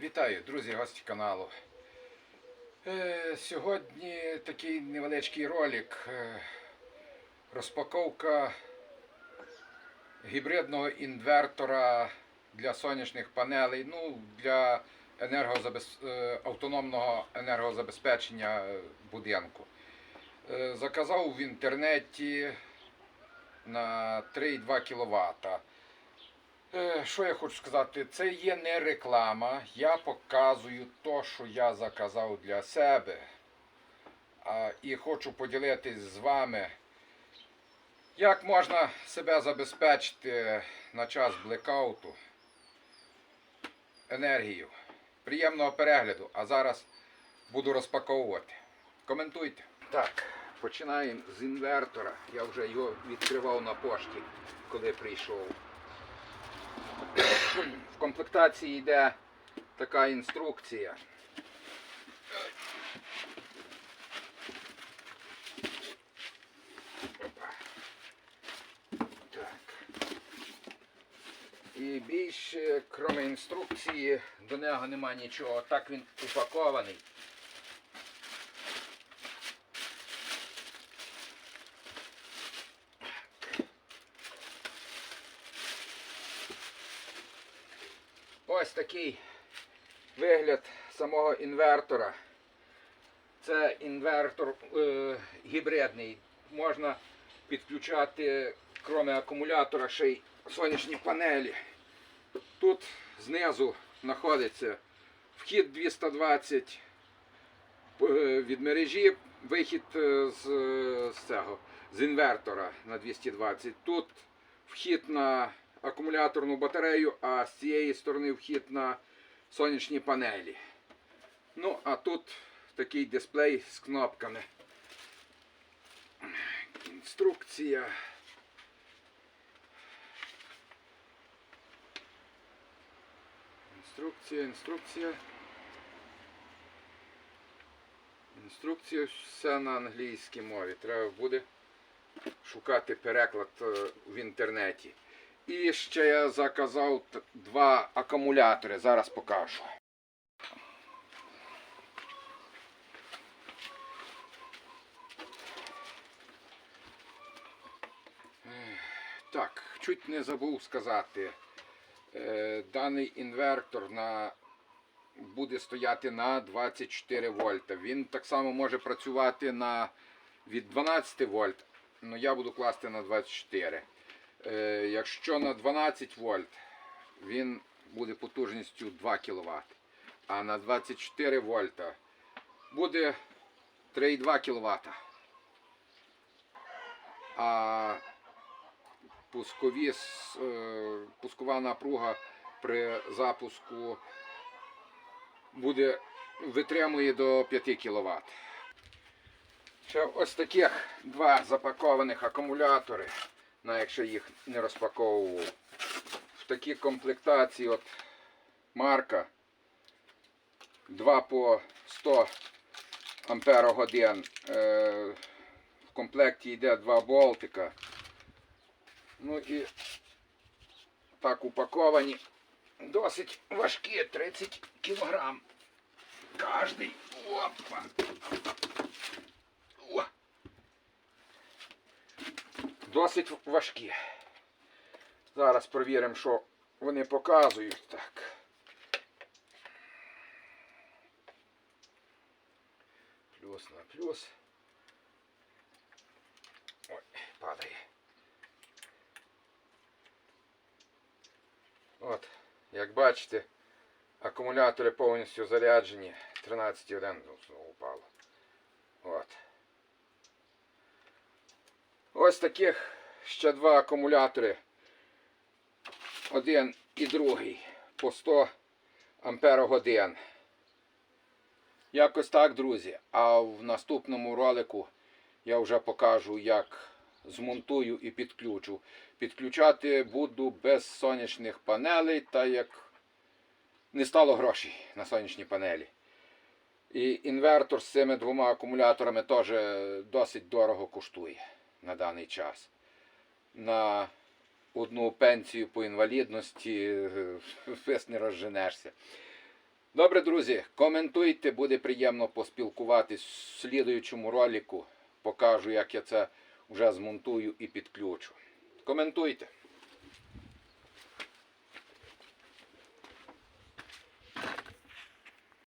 Вітаю, друзі, гості каналу. Е, сьогодні такий невеличкий ролик. Е, розпаковка гібридного інвертора для сонячних панелей, ну, для енергозабез... е, автономного енергозабезпечення будинку. Е, заказав в інтернеті на 3,2 кВт. Е, Що я хочу сказати? Це є не реклама. Я показую то, що я заказав для себе. А, І хочу поділитись з вами, як можна себе забезпечити на час блекауту енергію. Приємного перегляду. А зараз буду розпаковувати. Коментуйте. Так, починаємо з інвертора. Я вже його відкривав на пошті, коли прийшов. В комплектації йде така інструкція. І більше, крім інструкції, до нього нема нічого. Так він упакований. Ось такий вигляд самого інвертора. Це інвертор е, гібридний. Можна підключати, крім акумулятора, ще й сонячні панелі. Тут знизу знаходиться вхід 220 е, від мережі, вихід е, з, з цього, з інвертора на 220. Тут вхід на акумуляторну батарею, а з цієї сторони вхід на сонячні панелі. Ну, а тут такий дисплей з кнопками. Інструкція. Інструкція, інструкція. Інструкція все на англійській мові. Треба буде шукати переклад е, в інтернеті. І ще я заказав два акумулятори. Зараз покажу. Так, чуть не забув сказати. Е, Даний інвертор на, буде стояти на 24 вольта. Він так само може працювати на, від 12 вольт, але я буду класти на 24. Е, якщо на 12 вольт, він буде потужністю 2 кВт. А на 24 вольта буде 3,2 кВт. А пускові, е, пускова напруга при запуску буде витримує до 5 кВт. Ще ось таких два запакованих акумулятори, якщо їх не розпаковував. В такій комплектації от марка 2 по 100 ампер-годин. Е, В комплекті йде два болтика. Ну і так упаковані. Досить важкі, 30 кілограм. Кожний. Опа. Досить важкі. Зараз перевіримо, що вони показують. Так. Плюс на плюс. Ой, падає. От, як бачите, акумулятори повністю заряджені. 13,1 ну, знову упало. От. Ось таких ще два акумулятори. Один і другий по 100 ампер-годин. Якось так, друзі. А в наступному ролику я вже покажу, як змонтую і підключу. Підключати буду без сонячних панелей, так як не стало грошей на сонячні панелі. І інвертор з цими двома акумуляторами теж досить дорого коштує на даний час. На одну пенсію по інвалідності е, весь не розженешся. Добре, друзі, коментуйте, буде приємно поспілкуватись в слідуючому ролику. Покажу, як я це вже змонтую і підключу. Коментуйте.